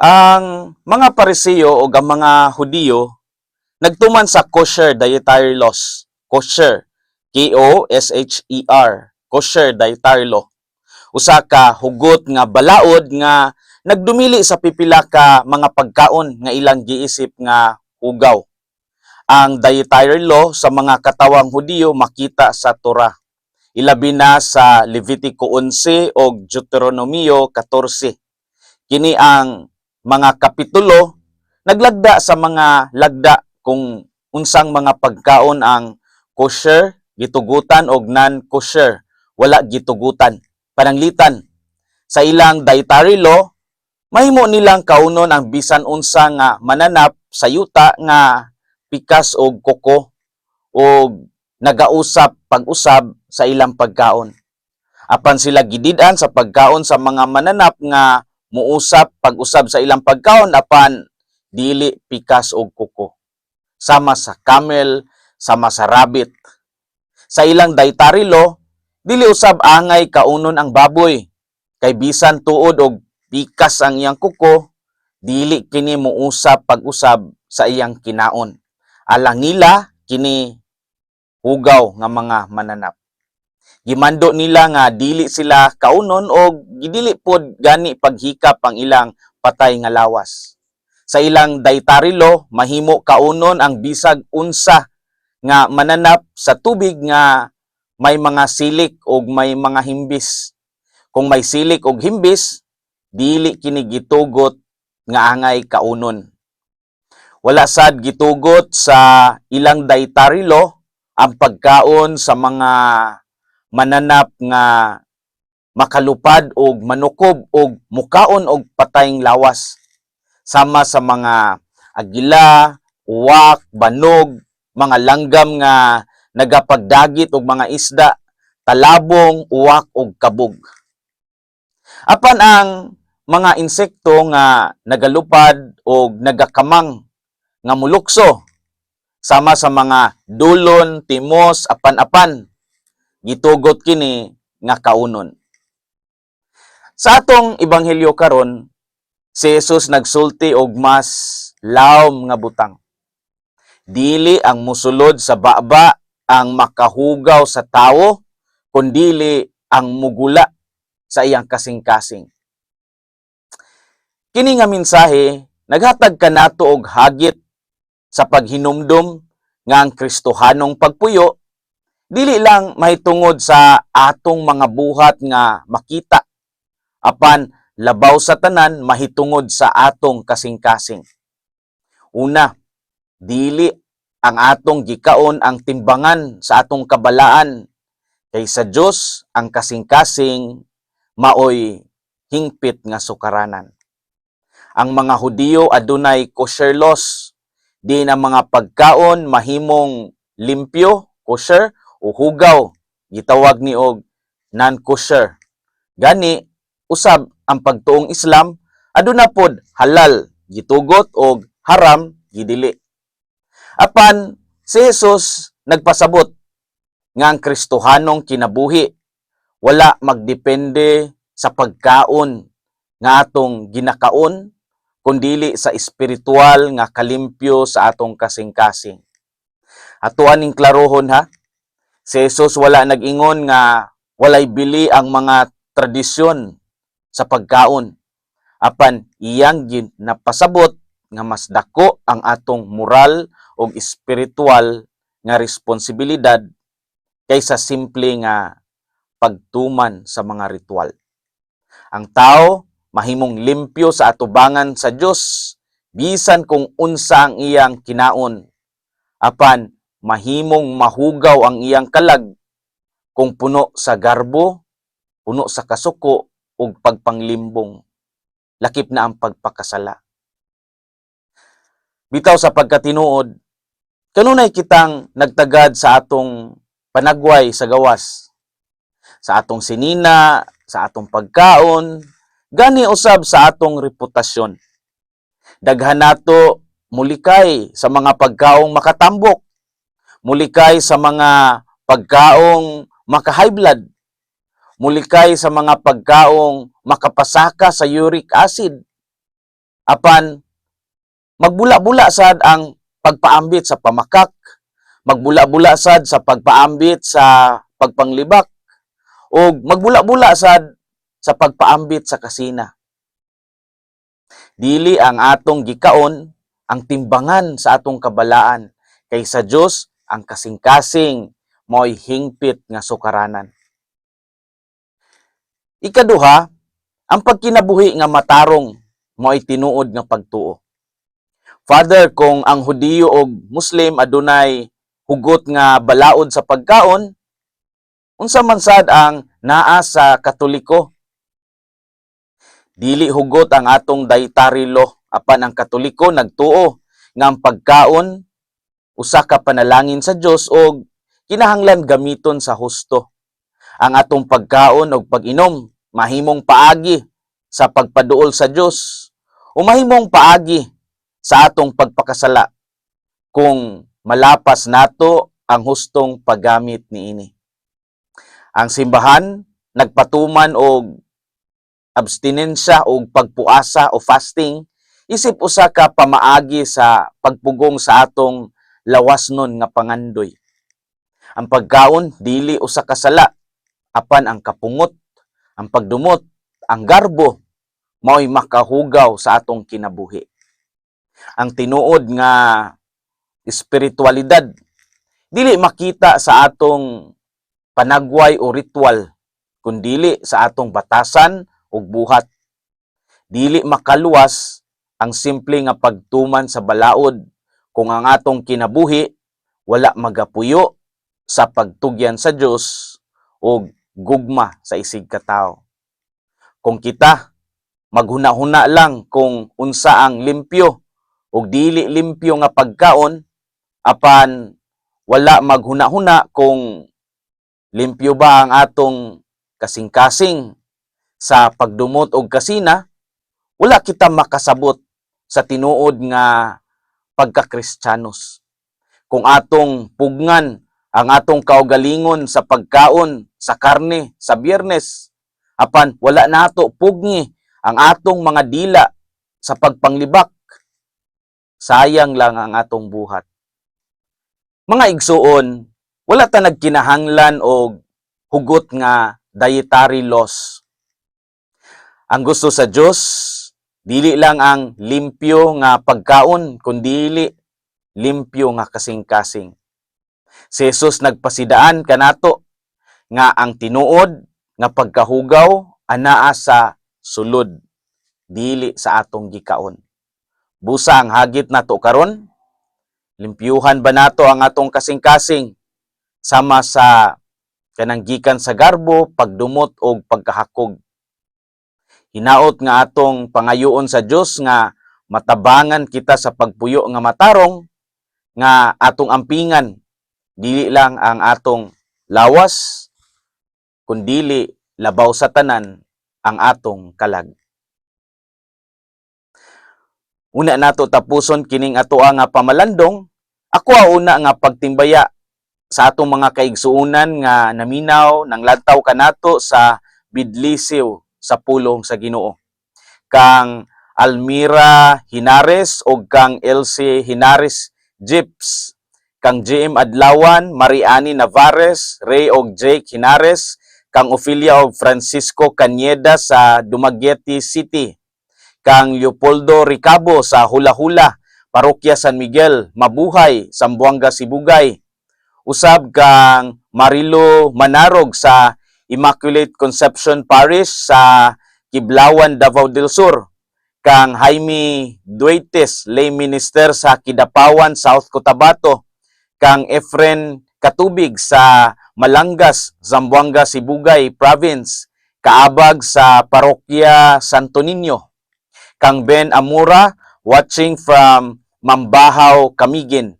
Ang mga Pariseo o ang mga Hudiyo nagtuman sa kosher dietary laws. Kosher, K-O-S-H-E-R, kosher dietary law. Usa ka hugot nga balaod nga nagdumili sa pipila ka mga pagkaon nga ilang giisip nga hugaw. Ang dietary law sa mga katawang Hudiyo makita sa Torah. Ilabi na sa Levitico 11 o Deuteronomio 14. Kini ang mga kapitulo naglagda sa mga lagda kung unsang mga pagkaon ang kosher, gitugutan og non-kosher, wala gitugutan. Pananglitan sa ilang dietary law, mahimo nilang kaunon ang bisan unsa nga mananap sa yuta nga pikas og koko og nagausap pag-usab sa ilang pagkaon. Apan sila gididan sa pagkaon sa mga mananap nga muusap pag-usab sa ilang pagkaon apan dili pikas og kuko. Sama sa camel, sama sa rabbit. Sa ilang dietary law, dili usab angay kaunon ang baboy. Kay bisan tuod og pikas ang iyang kuko, dili kini muusap pag-usab sa iyang kinaon. Alang nila kini hugaw nga mga mananap gimando nila nga dili sila kaunon o gidili pod gani paghikap ang ilang patay nga lawas. Sa ilang dietary law, mahimo kaunon ang bisag unsa nga mananap sa tubig nga may mga silik o may mga himbis. Kung may silik o himbis, dili kini gitugot nga angay kaunon. Wala sad gitugot sa ilang dietary law ang pagkaon sa mga mananap nga makalupad og manukob og mukaon og patayng lawas. Sama sa mga agila, uwak, banog, mga langgam nga nagapagdagit og mga isda, talabong, uwak og kabog. Apan ang mga insekto nga nagalupad og nagakamang nga mulukso. Sama sa mga dulon, timos, apan-apan gitugot kini nga kaunon. Sa atong ebanghelyo karon, si Jesus nagsulti og mas lawom nga butang. Dili ang musulod sa baba ang makahugaw sa tawo, kundili ang mugula sa iyang kasing-kasing. Kini nga mensahe naghatag kanato og hagit sa paghinumdum nga ang Kristohanong pagpuyo dili lang mahitungod sa atong mga buhat nga makita. Apan labaw sa tanan mahitungod sa atong kasing-kasing. Una dili ang atong gikaon ang timbangan sa atong kabalaan. Kay sa Dios ang kasing-kasing maoy hingpit nga sukaranan. Ang mga Hudiyo adunay kosher laws di na mga pagkaon mahimong limpyo kosher o hugaw gitawag ni og non-kosher. Gani usab ang pagtuong Islam aduna pod halal gitugot og haram gidili. Apan si Jesus nagpasabot nga ang Kristohanong kinabuhi wala magdepende sa pagkaon nga atong ginakaon kundili sa espiritual nga kalimpyo sa atong kasing-kasing. Ato aning klarohon ha, Si Jesus wala nag-ingon nga walay bili ang mga tradisyon sa pagkaon. Apan iyang gin napasabot nga mas dako ang atong moral o espiritual nga responsibilidad kaysa simple nga pagtuman sa mga ritual. Ang tao mahimong limpyo sa atubangan sa Dios bisan kung unsa ang iyang kinaon. Apan mahimong mahugaw ang iyang kalag kung puno sa garbo, puno sa kasuko ug pagpanglimbong. Lakip na ang pagpakasala. Bitaw sa pagkatinuod, kanunay kitang nagtagad sa atong panagway sa gawas. Sa atong sinina, sa atong pagkaon, gani usab sa atong reputasyon. Daghan nato mulikay sa mga pagkaong makatambok mulikay sa mga pagkaong maka-high blood, mulikay sa mga pagkaong makapasaka sa uric acid, apan magbula-bula sad ang pagpaambit sa pamakak, magbula-bula sad sa pagpaambit sa pagpanglibak, o magbula-bula sad sa pagpaambit sa kasina. Dili ang atong gikaon ang timbangan sa atong kabalaan kay sa Dios ang kasing-kasing mo'y hingpit nga sukaranan. Ikaduha, ang pagkinabuhi nga matarong mo'y tinuod nga pagtuo. Father, kung ang Hudiyo o Muslim adunay hugot nga balaod sa pagkaon, unsa man sad ang naa sa Katoliko? Dili hugot ang atong dietary law apan ang Katoliko nagtuo nga ang pagkaon usa ka panalangin sa Dios o kinahanglan gamiton sa husto. Ang atong pagkaon o pag-inom mahimong paagi sa pagpaduol sa Dios o mahimong paagi sa atong pagpakasala kung malapas nato ang hustong paggamit niini. Ang simbahan nagpatuman og abstinensya o pagpuasa o fasting isip usa ka pamaagi sa pagpugong sa atong lawasnon nga pangandoy. Ang pagkaon dili usa ka sala apan ang kapungot, ang pagdumot, ang garbo mao'y makahugaw sa atong kinabuhi. Ang tinuod nga espiritualidad dili makita sa atong panagway o ritual kundili sa atong batasan ug buhat. Dili makaluwas ang simple nga pagtuman sa balaod kung ang atong kinabuhi wala magapuyo sa pagtugyan sa Dios o gugma sa isig katao. Kung kita maghuna-huna lang kung unsa ang limpyo ug dili limpyo nga pagkaon apan wala maghuna-huna kung limpyo ba ang atong kasing-kasing sa pagdumot og kasina, wala kita makasabot sa tinuod nga pagka-Kristyanos. Kung atong pugngan ang atong kaugalingon sa pagkaon sa karne sa biyernes, apan wala nato pugni ang atong mga dila sa pagpanglibak, sayang lang ang atong buhat. Mga igsuon, wala ta nagkinahanglan og hugot nga dietary laws ang gusto sa Dios dili lang ang limpyo nga pagkaon kundi limpyo nga kasing-kasing. Si Jesus nagpasidaan kanato nga ang tinuod nga pagkahugaw anaa sa sulod dili sa atong gikaon. Busa ang hagit nato karon limpyuhan ba nato ang atong kasing-kasing sama sa kanang gikan sa garbo, pagdumot o pagkahakog hinaot nga atong pangayoon sa Dios nga matabangan kita sa pagpuyo nga matarong nga atong ampingan dili lang ang atong lawas kundili labaw sa tanan ang atong kalag. Una nato tapuson kining atoa nga pamalandong ako una nga pagtimbaya sa atong mga kaigsuunan nga naminaw nang ladtaw kanato sa Bidlisiw sa pulong sa Ginoo. Kang Almira Hinares o kang LC Hinares Jeeps, kang JM Adlawan, Mariani Navarez, Ray og Jake Hinares, kang Ophelia og Francisco Cañeda sa Dumaguete City, kang Leopoldo Ricabo sa Hula-Hula, Parokya San Miguel, Mabuhay, Sambuanga, Sibugay, usab kang Marilo Manarog sa Immaculate Conception Parish sa Kiblawan, Davao del Sur. Kang Jaime Duetes, lay minister sa Kidapawan, South Cotabato. Kang Efren Katubig sa Malangas, Zamboanga, Sibugay Province. Kaabag sa Parokya Santo Niño. Kang Ben Amura, watching from Mambahaw, Camiguin.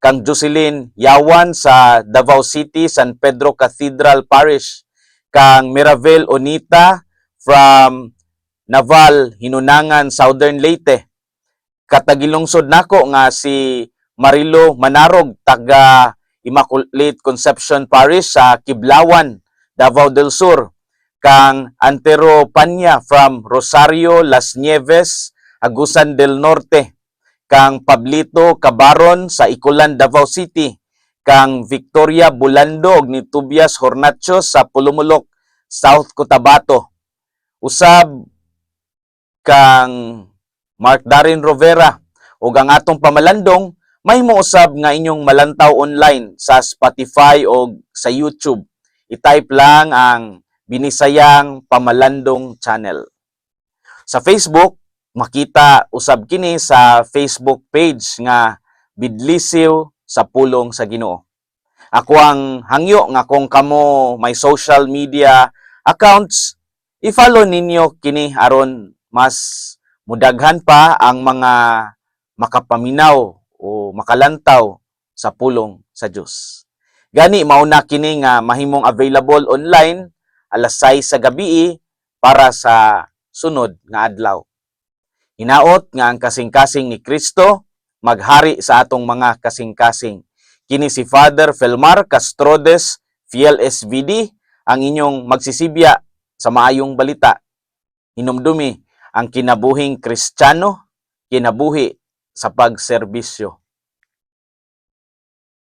Kang Jocelyn Yawan sa Davao City, San Pedro Cathedral Parish kang Miravel Onita from Naval, Hinunangan, Southern Leyte. Katagilungsod nako nga si Marilo Manarog, taga Immaculate Conception Parish sa Kiblawan, Davao del Sur. Kang Antero Panya from Rosario, Las Nieves, Agusan del Norte, kang Pablito Cabaron sa Ikulan, Davao City, kang Victoria Bulando ug ni Tobias Hornacho sa Pulumulok, South Cotabato. Usab kang Mark Darin Rovera ug ang atong pamalandong may mousab nga inyong malantaw online sa Spotify o sa YouTube. I-type lang ang Binisayang Pamalandong Channel. Sa Facebook, makita usab kini sa Facebook page nga Bidlisiw sa Pulong sa Ginoo. Ako ang hangyo nga kung kamo may social media accounts, i-follow ninyo kini aron mas mudaghan pa ang mga makapaminaw o makalantaw sa pulong sa Dios. Gani mauna kini nga mahimong available online alas 6 sa gabi para sa sunod nga adlaw. Hinaot nga ang kasing-kasing ni Kristo maghari sa atong mga kasing-kasing. Kini si Father Felmar Castrodes, Fiel SVD, ang inyong magsisibya sa maayong balita. Hinumdumi ang kinabuhing Kristiyano, kinabuhi sa pagserbisyo.